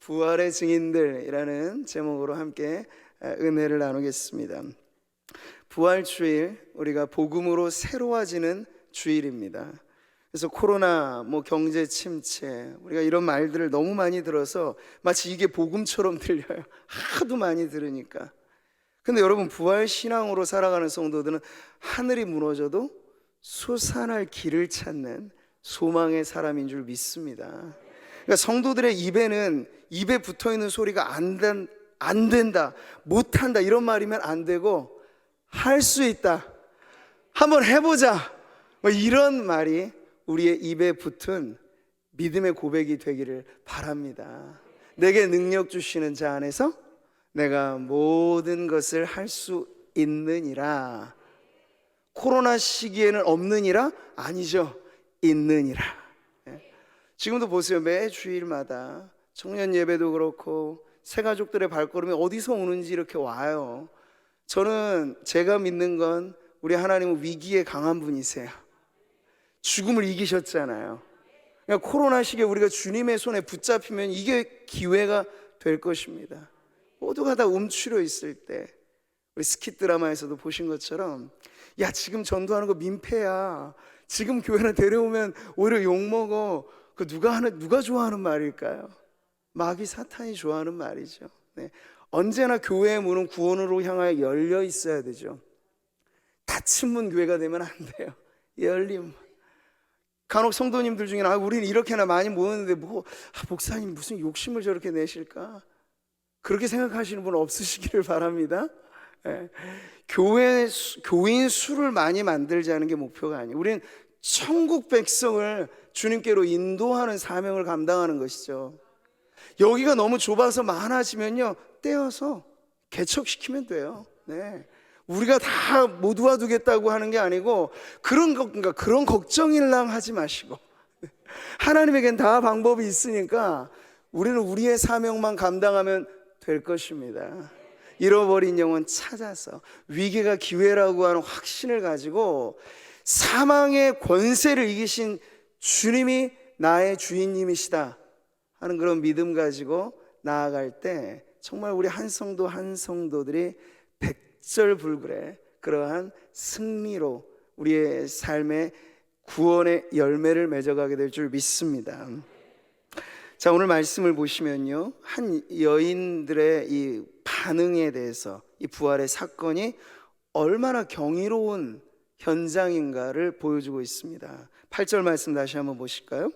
부활의 증인들이라는 제목으로 함께 은혜를 나누겠습니다. 부활 주일 우리가 복음으로 새로워지는 주일입니다. 그래서 코로나, 뭐 경제 침체, 우리가 이런 말들을 너무 많이 들어서 마치 이게 복음처럼 들려요. 하도 많이 들으니까. 근데 여러분 부활 신앙으로 살아가는 성도들은 하늘이 무너져도 솟아날 길을 찾는 소망의 사람인 줄 믿습니다. 그러니까 성도들의 입에는 입에 붙어 있는 소리가 안, 된, 안 된다, 못 한다 이런 말이면 안 되고 할 수 있다. 한번 해보자. 뭐 이런 말이 우리의 입에 붙은 믿음의 고백이 되기를 바랍니다. 내게 능력 주시는 자 안에서 내가 모든 것을 할 수 있느니라. 코로나 시기에는 없느니라? 아니죠. 있느니라. 예. 지금도 보세요. 매 주일마다 청년 예배도 그렇고 새 가족들의 발걸음이 어디서 오는지 이렇게 와요. 저는 제가 믿는 건 우리 하나님은 위기에 강한 분이세요. 죽음을 이기셨잖아요. 그러니까 코로나 시기에 우리가 주님의 손에 붙잡히면 이게 기회가 될 것입니다. 모두가 다 움츠려 있을 때 우리 스킷 드라마에서도 보신 것처럼 야 지금 전도하는 거 민폐야. 지금 교회는 데려오면 오히려 욕 먹어. 그 누가 하는 누가 좋아하는 말일까요? 마귀 사탄이 좋아하는 말이죠. 네. 언제나 교회의 문은 구원으로 향하여 열려 있어야 되죠. 닫힌 문 교회가 되면 안 돼요. 열림. 간혹 성도님들 중에는 아, 우리는 이렇게나 많이 모였는데 뭐 아, 목사님 무슨 욕심을 저렇게 내실까? 그렇게 생각하시는 분 없으시기를 바랍니다. 예. 교회 수- 교인 수를 많이 만들자는 게 목표가 아니에요. 우리는 천국 백성을 주님께로 인도하는 사명을 감당하는 것이죠. 여기가 너무 좁아서 많아지면요 떼어서 개척시키면 돼요. 네. 우리가 다 모두와두겠다고 하는 게 아니고 그런 거 그러니까 그런 걱정일랑 하지 마시고 하나님에겐 다 방법이 있으니까 우리는 우리의 사명만 감당하면 될 것입니다. 잃어버린 영혼 찾아서 위기가 기회라고 하는 확신을 가지고 사망의 권세를 이기신 주님이 나의 주인님이시다 하는 그런 믿음 가지고 나아갈 때 정말 우리 한 성도 한 성도들이 백절불굴의 그러한 승리로 우리의 삶의 구원의 열매를 맺어가게 될 줄 믿습니다. 자 오늘 말씀을 보시면요 한 여인들의 이 반응에 대해서 이 부활의 사건이 얼마나 경이로운 현장인가를 보여주고 있습니다. 8절 말씀 다시 한번 보실까요?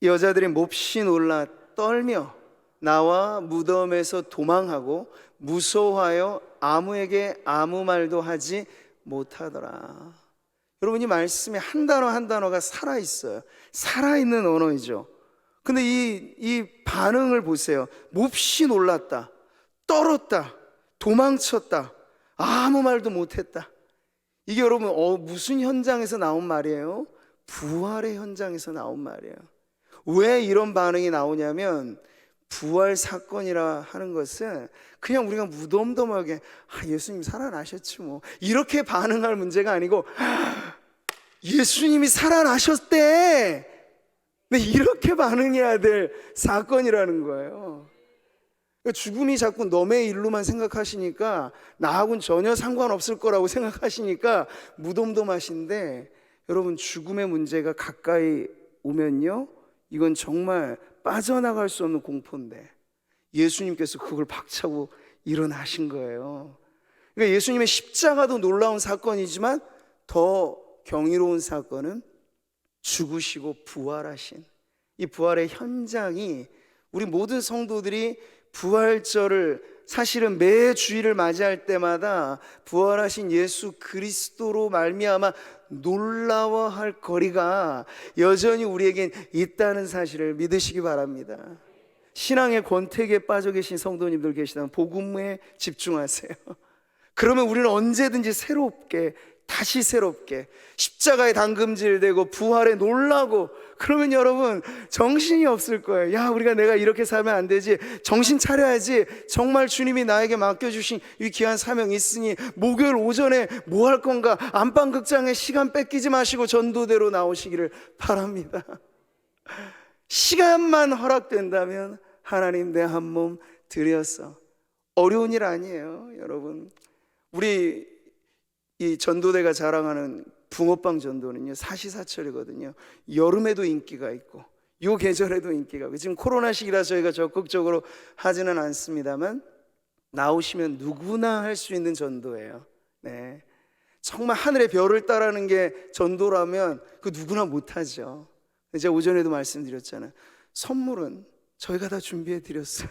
이 여자들이 몹시 놀라 떨며 나와 무덤에서 도망하고 무서워하여 아무에게 아무 말도 하지 못하더라. 여러분 이 말씀에 한 단어 한 단어가 살아 있어요. 살아 있는 언어이죠. 근데 이, 이 반응을 보세요. 몹시 놀랐다. 떨었다. 도망쳤다. 아무 말도 못했다. 이게 여러분 어, 무슨 현장에서 나온 말이에요? 부활의 현장에서 나온 말이에요. 왜 이런 반응이 나오냐면 부활 사건이라 하는 것은 그냥 우리가 무덤덤하게 아, 예수님 살아나셨지 뭐 이렇게 반응할 문제가 아니고 아, 예수님이 살아나셨대. 네, 이렇게 반응해야 될 사건이라는 거예요. 그러니까 죽음이 자꾸 너의 일로만 생각하시니까 나하고는 전혀 상관없을 거라고 생각하시니까 무덤덤하신데 여러분 죽음의 문제가 가까이 오면요 이건 정말 빠져나갈 수 없는 공포인데 예수님께서 그걸 박차고 일어나신 거예요. 그러니까 예수님의 십자가도 놀라운 사건이지만 더 경이로운 사건은 죽으시고 부활하신 이 부활의 현장이 우리 모든 성도들이 부활절을 사실은 매 주일을 맞이할 때마다 부활하신 예수 그리스도로 말미암아 놀라워할 거리가 여전히 우리에겐 있다는 사실을 믿으시기 바랍니다. 신앙의 권태기에 빠져 계신 성도님들 계시다면 복음에 집중하세요. 그러면 우리는 언제든지 새롭게 다시 새롭게 십자가에 당금질되고 부활에 놀라고 그러면 여러분 정신이 없을 거예요. 야, 우리가 내가 이렇게 살면 안 되지. 정신 차려야지. 정말 주님이 나에게 맡겨주신 이 귀한 사명이 있으니 목요일 오전에 뭐 할 건가? 안방극장에 시간 뺏기지 마시고 전도대로 나오시기를 바랍니다. 시간만 허락된다면 하나님 내 한 몸 드렸어. 어려운 일 아니에요, 여러분. 우리 이 전도대가 자랑하는 붕어빵 전도는요 사시사철이거든요. 여름에도 인기가 있고 요 계절에도 인기가 있고 지금 코로나 시기라 저희가 적극적으로 하지는 않습니다만 나오시면 누구나 할 수 있는 전도예요. 네. 정말 하늘의 별을 따라는 게 전도라면 그 누구나 못하죠. 제가 오전에도 말씀드렸잖아요. 선물은 저희가 다 준비해 드렸어요.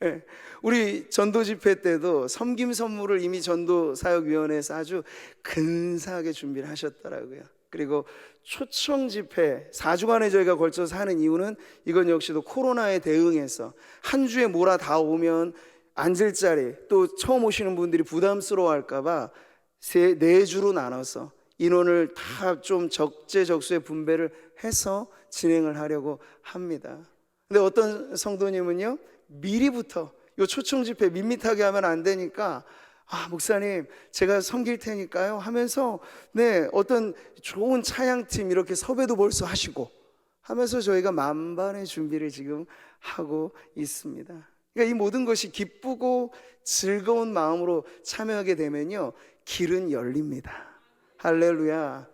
네. 우리 전도 집회 때도 섬김 선물을 이미 전도 사역위원회에서 아주 근사하게 준비를 하셨더라고요. 그리고 초청 집회 4주간에 저희가 걸쳐서 하는 이유는 이건 역시도 코로나에 대응해서 한 주에 몰아 다 오면 앉을 자리 또 처음 오시는 분들이 부담스러워 할까봐 세, 네 주로 나눠서 인원을 다 좀 적재적소에 분배를 해서 진행을 하려고 합니다. 근데 어떤 성도님은요 미리부터 요 초청 집회 밋밋하게 하면 안 되니까 아 목사님 제가 섬길 테니까요 하면서 네 어떤 좋은 차양팀 이렇게 섭외도 벌써 하시고 하면서 저희가 만반의 준비를 지금 하고 있습니다. 그러니까 이 모든 것이 기쁘고 즐거운 마음으로 참여하게 되면요 길은 열립니다. 할렐루야.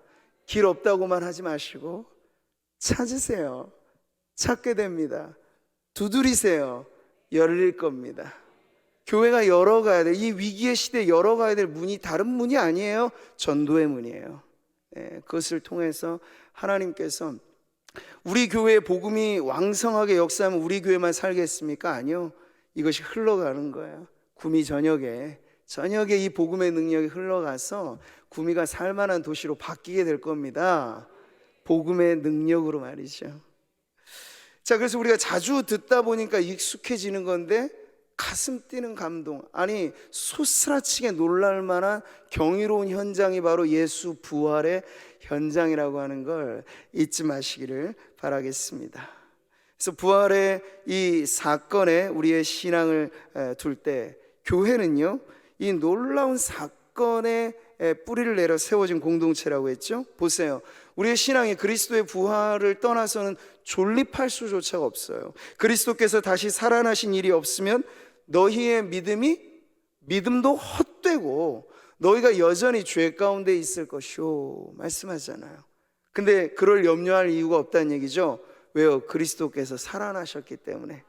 길 없다고만 하지 마시고 찾으세요. 찾게 됩니다. 두드리세요. 열릴 겁니다. 교회가 열어가야 돼. 이 위기의 시대에 열어가야 될 문이 다른 문이 아니에요. 전도의 문이에요. 네, 그것을 통해서 하나님께서 우리 교회의 복음이 왕성하게 역사하면 우리 교회만 살겠습니까? 아니요. 이것이 흘러가는 거예요. 구미 전역에 저녁에 이 복음의 능력이 흘러가서 구미가 살만한 도시로 바뀌게 될 겁니다. 복음의 능력으로 말이죠. 자, 그래서 우리가 자주 듣다 보니까 익숙해지는 건데 가슴 뛰는 감동. 아니, 소스라치게 놀랄 만한 경이로운 현장이 바로 예수 부활의 현장이라고 하는 걸 잊지 마시기를 바라겠습니다. 그래서 부활의 이 사건에 우리의 신앙을 둘 때 교회는요, 이 놀라운 사건에 뿌리를 내려 세워진 공동체라고 했죠. 보세요. 우리의 신앙이 그리스도의 부활을 떠나서는 존립할 수조차가 없어요. 그리스도께서 다시 살아나신 일이 없으면 너희의 믿음이 믿음도 헛되고 너희가 여전히 죄 가운데 있을 것이오 말씀하잖아요. 근데 그럴 염려할 이유가 없다는 얘기죠. 왜요? 그리스도께서 살아나셨기 때문에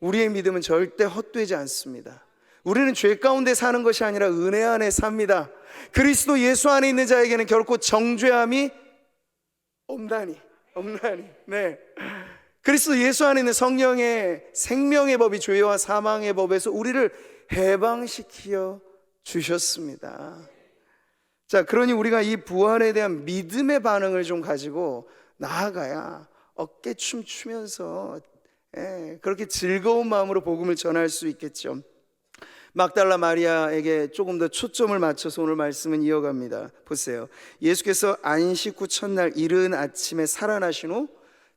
우리의 믿음은 절대 헛되지 않습니다. 우리는 죄 가운데 사는 것이 아니라 은혜 안에 삽니다. 그리스도 예수 안에 있는 자에게는 결코 정죄함이 없나니, 없나니. 네. 그리스도 예수 안에 있는 성령의 생명의 법이 죄와 사망의 법에서 우리를 해방시켜 주셨습니다. 자, 그러니 우리가 이 부활에 대한 믿음의 반응을 좀 가지고 나아가야 어깨춤 추면서 예, 그렇게 즐거운 마음으로 복음을 전할 수 있겠죠. 막달라 마리아에게 조금 더 초점을 맞춰서 오늘 말씀은 이어갑니다. 보세요. 예수께서 안식 후 첫날 이른 아침에 살아나신 후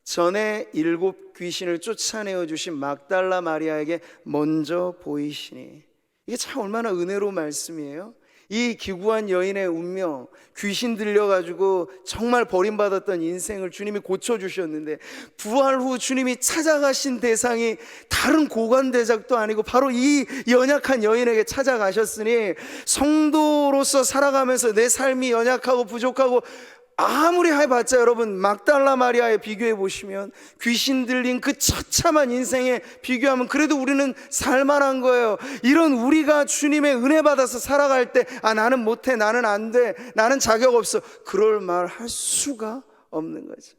전에 일곱 귀신을 쫓아내어 주신 막달라 마리아에게 먼저 보이시니 이게 참 얼마나 은혜로운 말씀이에요. 이 기구한 여인의 운명, 귀신 들려가지고 정말 버림받았던 인생을 주님이 고쳐주셨는데, 부활 후 주님이 찾아가신 대상이 다른 고관대작도 아니고 바로 이 연약한 여인에게 찾아가셨으니, 성도로서 살아가면서 내 삶이 연약하고 부족하고 아무리 해봤자 여러분 막달라 마리아에 비교해 보시면 귀신 들린 그 처참한 인생에 비교하면 그래도 우리는 살만한 거예요. 이런 우리가 주님의 은혜 받아서 살아갈 때 아 나는 못해 나는 안 돼 나는 자격 없어 그럴 말 할 수가 없는 거죠.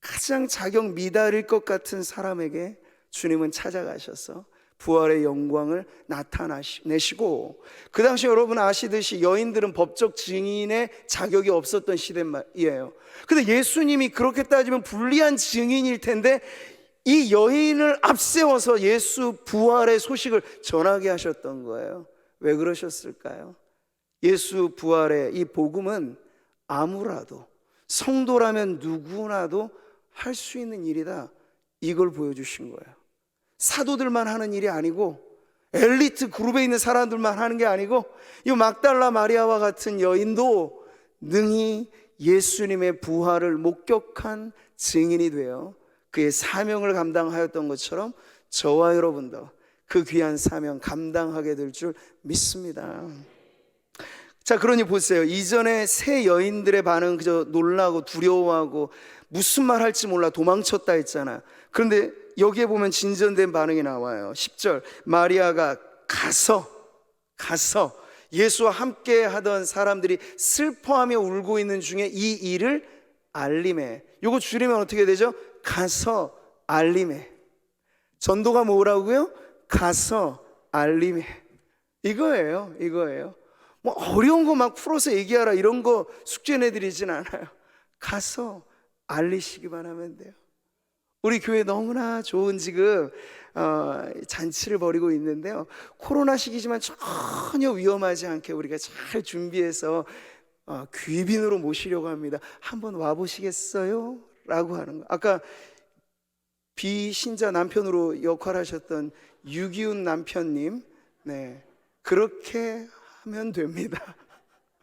가장 자격 미달일 것 같은 사람에게 주님은 찾아가셔서 부활의 영광을 나타내시고 그 당시 여러분 아시듯이 여인들은 법적 증인의 자격이 없었던 시대이에요. 근데 예수님이 그렇게 따지면 불리한 증인일 텐데 이 여인을 앞세워서 예수 부활의 소식을 전하게 하셨던 거예요. 왜 그러셨을까요? 예수 부활의 이 복음은 아무라도 성도라면 누구나도 할 수 있는 일이다. 이걸 보여주신 거예요. 사도들만 하는 일이 아니고 엘리트 그룹에 있는 사람들만 하는 게 아니고 이 막달라 마리아와 같은 여인도 능히 예수님의 부활을 목격한 증인이 되어 그의 사명을 감당하였던 것처럼 저와 여러분도 그 귀한 사명 감당하게 될 줄 믿습니다. 자, 그러니 보세요. 이전에 세 여인들의 반응은 그저 놀라고 두려워하고 무슨 말 할지 몰라 도망쳤다 했잖아. 그런데 여기에 보면 진전된 반응이 나와요. 10절. 마리아가 가서, 가서 예수와 함께 하던 사람들이 슬퍼하며 울고 있는 중에 이 일을 알림해. 요거 줄이면 어떻게 되죠? 가서 알림해. 전도가 뭐라고요? 가서 알림해. 이거예요. 이거예요. 뭐 어려운 거 막 풀어서 얘기하라 이런 거 숙제 내드리진 않아요. 가서 알리시기만 하면 돼요. 우리 교회 너무나 좋은 지금 어, 잔치를 벌이고 있는데요. 코로나 시기지만 전혀 위험하지 않게 우리가 잘 준비해서 어, 귀빈으로 모시려고 합니다. 한번 와 보시겠어요? 라고 하는 거. 아까 비신자 남편으로 역할하셨던 유기훈 남편님, 네 그렇게 하면 됩니다.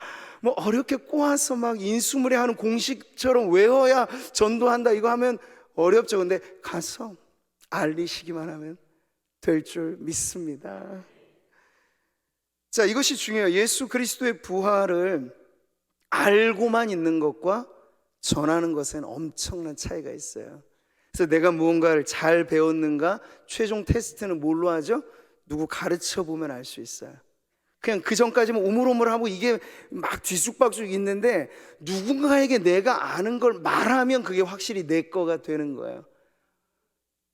뭐 어렵게 꼬아서 막 인수물에 하는 공식처럼 외워야 전도한다 이거 하면 어렵죠. 근데 가서 알리시기만 하면 될 줄 믿습니다. 자, 이것이 중요해요. 예수 그리스도의 부활을 알고만 있는 것과 전하는 것엔 엄청난 차이가 있어요. 그래서 내가 무언가를 잘 배웠는가 최종 테스트는 뭘로 하죠? 누구 가르쳐 보면 알 수 있어요. 그냥 그 전까지는 오물오물하고 이게 막 뒤쑥박쑥 있는데 누군가에게 내가 아는 걸 말하면 그게 확실히 내 거가 되는 거예요.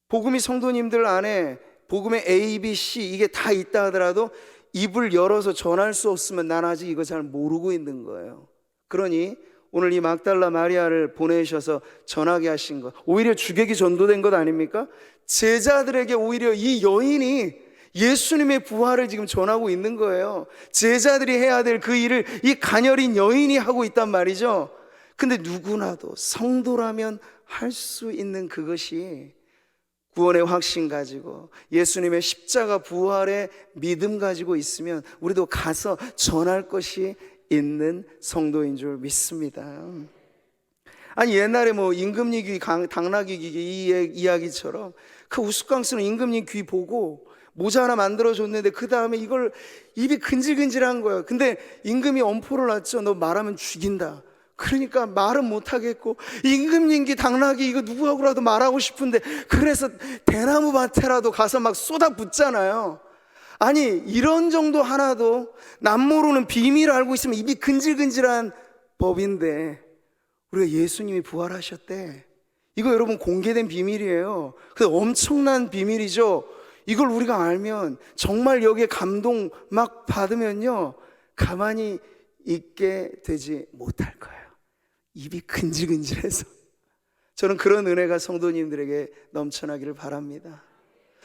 복음이 성도님들 안에 복음의 A, B, C 이게 다 있다 하더라도 입을 열어서 전할 수 없으면 난 아직 이거 잘 모르고 있는 거예요. 그러니 오늘 이 막달라 마리아를 보내셔서 전하게 하신 것 오히려 주객이 전도된 것 아닙니까? 제자들에게 오히려 이 여인이 예수님의 부활을 지금 전하고 있는 거예요. 제자들이 해야 될 그 일을 이 가녀린 여인이 하고 있단 말이죠. 근데 누구나도 성도라면 할 수 있는 그것이 구원의 확신 가지고 예수님의 십자가 부활의 믿음 가지고 있으면 우리도 가서 전할 것이 있는 성도인 줄 믿습니다. 아니 옛날에 뭐 임금니 귀, 강- 당나귀 귀 이 이야기처럼 그 우스꽝스러운 임금니 귀 보고 모자 하나 만들어 줬는데 그 다음에 이걸 입이 근질근질한 거예요. 근데 임금이 엄포를 놨죠. 너 말하면 죽인다. 그러니까 말은 못 하겠고 임금님기 당나귀 이거 누구하고라도 말하고 싶은데 그래서 대나무 밭에라도 가서 막 쏟아 붓잖아요. 아니 이런 정도 하나도 남 모르는 비밀을 알고 있으면 입이 근질근질한 법인데 우리가 예수님이 부활하셨대. 이거 여러분 공개된 비밀이에요. 그 엄청난 비밀이죠. 이걸 우리가 알면 정말 여기에 감동 막 받으면요 가만히 있게 되지 못할 거예요. 입이 근질근질해서 저는 그런 은혜가 성도님들에게 넘쳐나기를 바랍니다.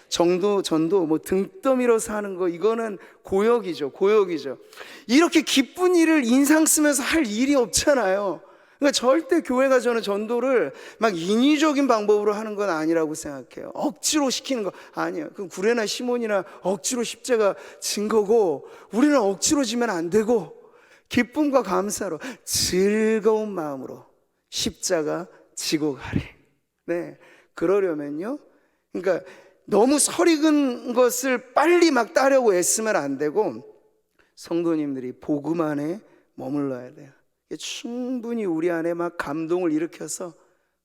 정도 전도 뭐 등떠미로 사는 거 이거는 고역이죠 고역이죠 이렇게 기쁜 일을 인상 쓰면서 할 일이 없잖아요 그러니까 절대 교회가 저는 전도를 막 인위적인 방법으로 하는 건 아니라고 생각해요. 억지로 시키는 거 아니에요. 그럼 구레나 시몬이나 억지로 십자가 진 거고 우리는 억지로 지면 안 되고 기쁨과 감사로 즐거운 마음으로 십자가 지고 가리 네. 그러려면요. 그러니까 너무 설익은 것을 빨리 막 따려고 애쓰면 안 되고 성도님들이 복음 안에 머물러야 돼요. 충분히 우리 안에 막 감동을 일으켜서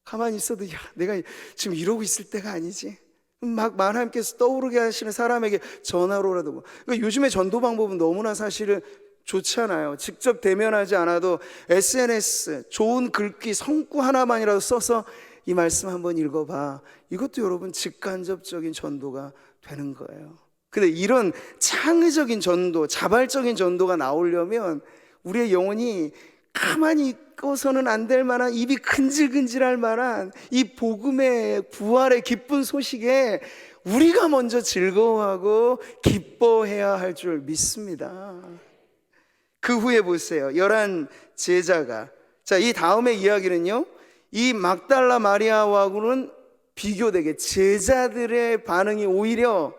가만히 있어도 야 내가 지금 이러고 있을 때가 아니지. 막 하나님께서 떠오르게 하시는 사람에게 전화로라도 뭐. 그러니까 요즘에 전도 방법은 너무나 사실은 좋잖아요. 직접 대면하지 않아도 SNS 좋은 글귀 성구 하나만이라도 써서 이 말씀 한번 읽어봐. 이것도 여러분 직간접적인 전도가 되는 거예요. 근데 이런 창의적인 전도, 자발적인 전도가 나오려면 우리의 영혼이 가만히 있고서는 안 될 만한 입이 근질근질할 만한 이 복음의 부활의 기쁜 소식에 우리가 먼저 즐거워하고 기뻐해야 할 줄 믿습니다. 그 후에 보세요. 열한 제자가 자, 이 다음의 이야기는요. 이 막달라 마리아하고는 비교되게 제자들의 반응이 오히려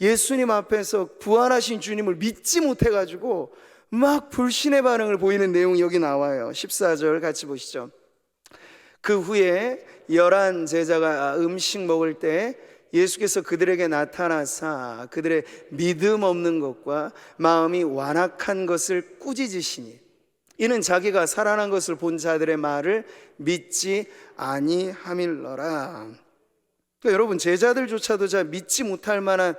예수님 앞에서 부활하신 주님을 믿지 못해 가지고 막 불신의 반응을 보이는 내용이 여기 나와요. 14절 같이 보시죠. 그 후에 열한 제자가 음식 먹을 때 예수께서 그들에게 나타나사 그들의 믿음 없는 것과 마음이 완악한 것을 꾸짖으시니 이는 자기가 살아난 것을 본 자들의 말을 믿지 아니함일러라. 그러니까 여러분 제자들조차도 잘 믿지 못할 만한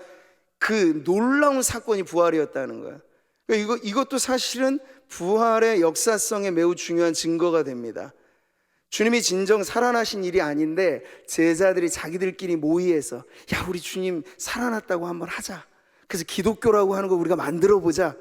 그 놀라운 사건이 부활이었다는. 그러니까 이거 이것도 사실은 부활의 역사성에 매우 중요한 증거가 됩니다. 주님이 진정 살아나신 일이 아닌데 제자들이 자기들끼리 모의해서 야 우리 주님 살아났다고 한번 하자. 그래서 기독교라고 하는 거 우리가 만들어 보자.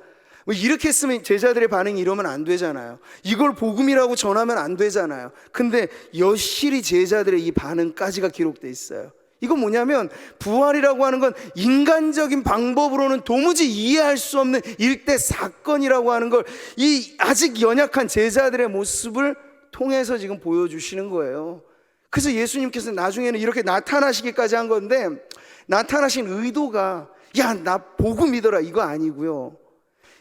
뭐 이렇게 했으면 제자들의 반응이 이러면 안 되잖아요. 이걸 복음이라고 전하면 안 되잖아요. 근데 여실히 제자들의 이 반응까지가 기록돼 있어요. 이건 뭐냐면 부활이라고 하는 건 인간적인 방법으로는 도무지 이해할 수 없는 일대 사건이라고 하는 걸 이 아직 연약한 제자들의 모습을 통해서 지금 보여주시는 거예요. 그래서 예수님께서 나중에는 이렇게 나타나시기까지 한 건데 나타나신 의도가 야 나 보고 믿어라 이거 아니고요.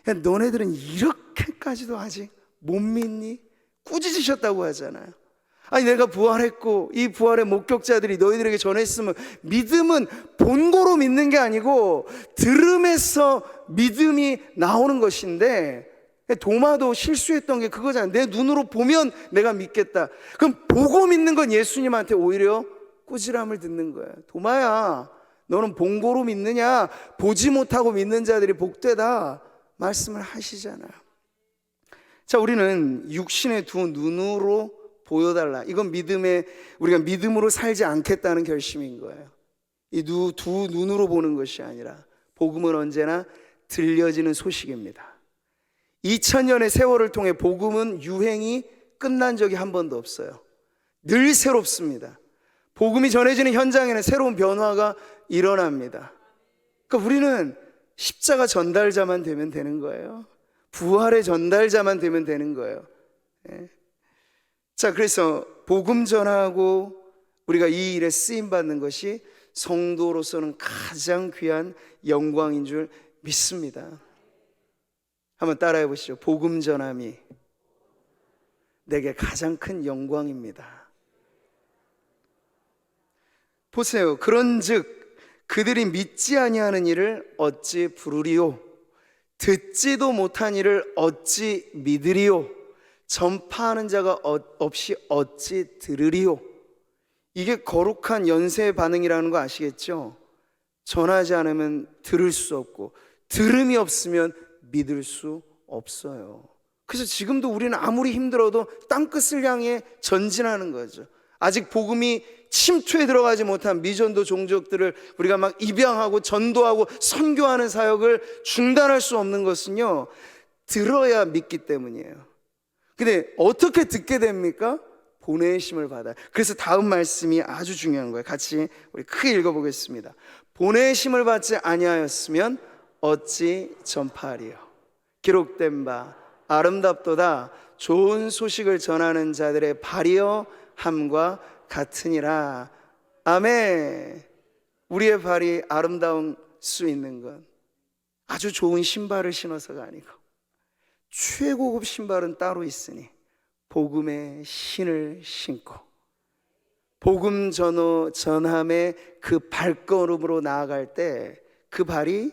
야, 너네들은 이렇게까지도 아직 못 믿니? 꾸짖으셨다고 하잖아요. 아니 내가 부활했고 이 부활의 목격자들이 너희들에게 전했으면 믿음은 본고로 믿는 게 아니고 들음에서 믿음이 나오는 것인데 도마도 실수했던 게 그거잖아. 내 눈으로 보면 내가 믿겠다. 그럼 보고 믿는 건 예수님한테 오히려 꾸지람을 듣는 거야. 도마야, 너는 본고로 믿느냐? 보지 못하고 믿는 자들이 복되다. 말씀을 하시잖아요. 자, 우리는 육신의 두 눈으로 보여달라. 이건 믿음의, 우리가 믿음으로 살지 않겠다는 결심인 거예요. 이 두 눈으로 보는 것이 아니라, 복음은 언제나 들려지는 소식입니다. 2000년의 세월을 통해 복음은 유행이 끝난 적이 한 번도 없어요. 늘 새롭습니다. 복음이 전해지는 현장에는 새로운 변화가 일어납니다. 그러니까 우리는 십자가 전달자만 되면 되는 거예요. 부활의 전달자만 되면 되는 거예요. 예. 자, 그래서 복음 전하고 우리가 이 일에 쓰임 받는 것이 성도로서는 가장 귀한 영광인 줄 믿습니다. 한번 따라해 보시죠. 복음 전함이 내게 가장 큰 영광입니다. 보세요. 그런즉 그들이 믿지 아니하는 일을 어찌 부르리요 듣지도 못한 일을 어찌 믿으리요 전파하는 자가 어, 없이 어찌 들으리요 이게 거룩한 연쇄의 반응이라는 거 아시겠죠? 전하지 않으면 들을 수 없고 들음이 없으면 믿을 수 없어요. 그래서 지금도 우리는 아무리 힘들어도 땅끝을 향해 전진하는 거죠. 아직 복음이 침투에 들어가지 못한 미전도 종족들을 우리가 막 입양하고 전도하고 선교하는 사역을 중단할 수 없는 것은요, 들어야 믿기 때문이에요. 근데 어떻게 듣게 됩니까? 보내심을 받아요. 그래서 다음 말씀이 아주 중요한 거예요. 같이 우리 크게 읽어보겠습니다. 보내심을 받지 아니하였으면 어찌 전파하리요? 기록된 바 아름답도다 좋은 소식을 전하는 자들의 발이여 함과 같으니라. 아멘. 우리의 발이 아름다운 수 있는 건 아주 좋은 신발을 신어서가 아니고 최고급 신발은 따로 있으니 복음의 신을 신고 복음 전호 전함의 그 발걸음으로 나아갈 때 그 발이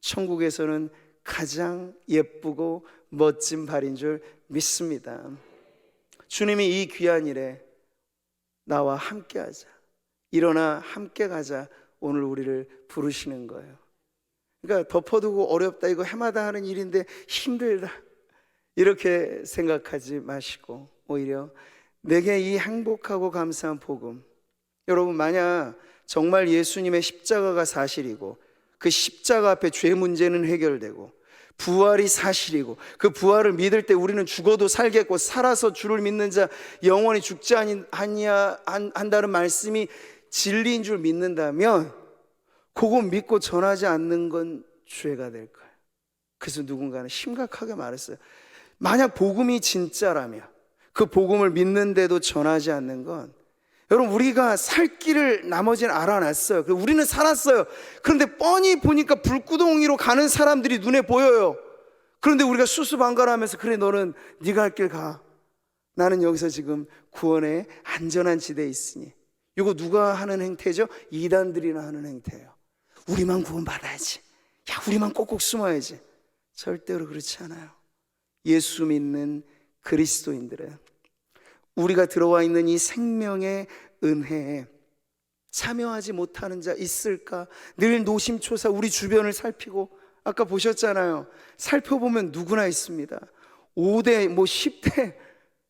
천국에서는 가장 예쁘고 멋진 발인 줄 믿습니다. 주님이 이 귀한 일에 나와 함께 하자. 일어나 함께 가자. 오늘 우리를 부르시는 거예요. 그러니까 덮어두고 어렵다. 이거 해마다 하는 일인데 힘들다. 이렇게 생각하지 마시고 오히려 내게 이 행복하고 감사한 복음. 여러분, 만약 정말 예수님의 십자가가 사실이고 그 십자가 앞에 죄 문제는 해결되고 부활이 사실이고 그 부활을 믿을 때 우리는 죽어도 살겠고 살아서 주를 믿는 자 영원히 죽지 아니야 한다는 말씀이 진리인 줄 믿는다면 그거 믿고 전하지 않는 건 죄가 될 거예요. 그래서 누군가는 심각하게 말했어요. 만약 복음이 진짜라면 그 복음을 믿는데도 전하지 않는 건 여러분 우리가 살 길을 나머지는 알아놨어요. 우리는 살았어요. 그런데 뻔히 보니까 불구덩이로 가는 사람들이 눈에 보여요. 그런데 우리가 수수방관하면서 그래 너는 네가 할 길 가. 나는 여기서 지금 구원의 안전한 지대에 있으니 이거 누가 하는 행태죠? 이단들이나 하는 행태예요. 우리만 구원 받아야지. 야, 우리만 꼭꼭 숨어야지. 절대로 그렇지 않아요. 예수 믿는 그리스도인들은 우리가 들어와 있는 이 생명의 은혜에 참여하지 못하는 자 있을까? 늘 노심초사 우리 주변을 살피고 아까 보셨잖아요. 살펴보면 누구나 있습니다. 5대 뭐 10대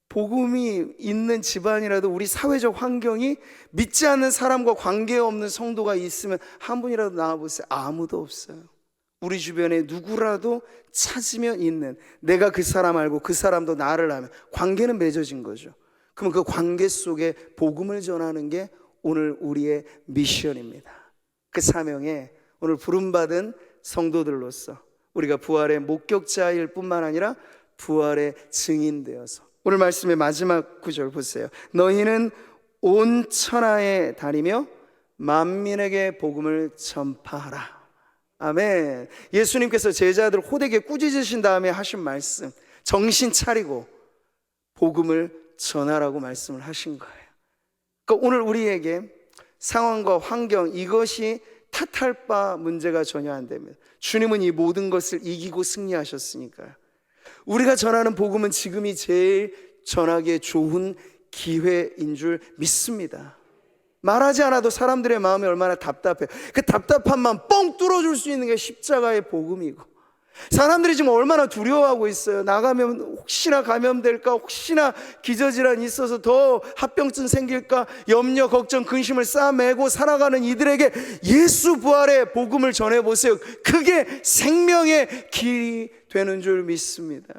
복음이 있는 집안이라도 우리 사회적 환경이 믿지 않는 사람과 관계없는 성도가 있으면 한 분이라도 나와 보세요. 아무도 없어요. 우리 주변에 누구라도 찾으면 있는 내가 그 사람 알고 그 사람도 나를 알면 관계는 맺어진 거죠. 그러면 그 관계 속에 복음을 전하는 게 오늘 우리의 미션입니다. 그 사명에 오늘 부름받은 성도들로서 우리가 부활의 목격자일 뿐만 아니라 부활의 증인되어서 오늘 말씀의 마지막 구절 보세요. 너희는 온 천하에 다니며 만민에게 복음을 전파하라. 아멘. 예수님께서 제자들 호되게 꾸짖으신 다음에 하신 말씀, 정신 차리고 복음을 전하라고 말씀을 하신 거예요. 그러니까 오늘 우리에게 상황과 환경 이것이 탓할 바 문제가 전혀 안 됩니다. 주님은 이 모든 것을 이기고 승리하셨으니까요. 우리가 전하는 복음은 지금이 제일 전하기에 좋은 기회인 줄 믿습니다. 말하지 않아도 사람들의 마음이 얼마나 답답해. 그 답답함만 뻥 뚫어줄 수 있는 게 십자가의 복음이고. 사람들이 지금 얼마나 두려워하고 있어요. 나가면 혹시나 감염될까, 혹시나 기저질환이 있어서 더 합병증 생길까, 염려, 걱정, 근심을 쌓아매고 살아가는 이들에게 예수 부활의 복음을 전해보세요. 그게 생명의 길이 되는 줄 믿습니다.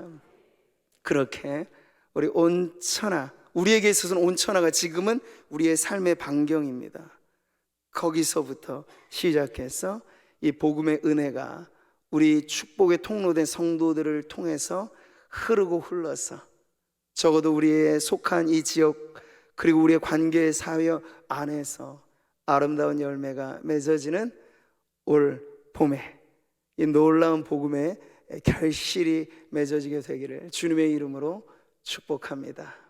그렇게 우리 온 천하, 우리에게 있어서는 온 천하가 지금은 우리의 삶의 반경입니다. 거기서부터 시작해서 이 복음의 은혜가 우리 축복의 통로된 성도들을 통해서 흐르고 흘러서 적어도 우리의 속한 이 지역 그리고 우리의 관계 사회 안에서 아름다운 열매가 맺어지는 올 봄에 이 놀라운 복음의 결실이 맺어지게 되기를 주님의 이름으로 축복합니다.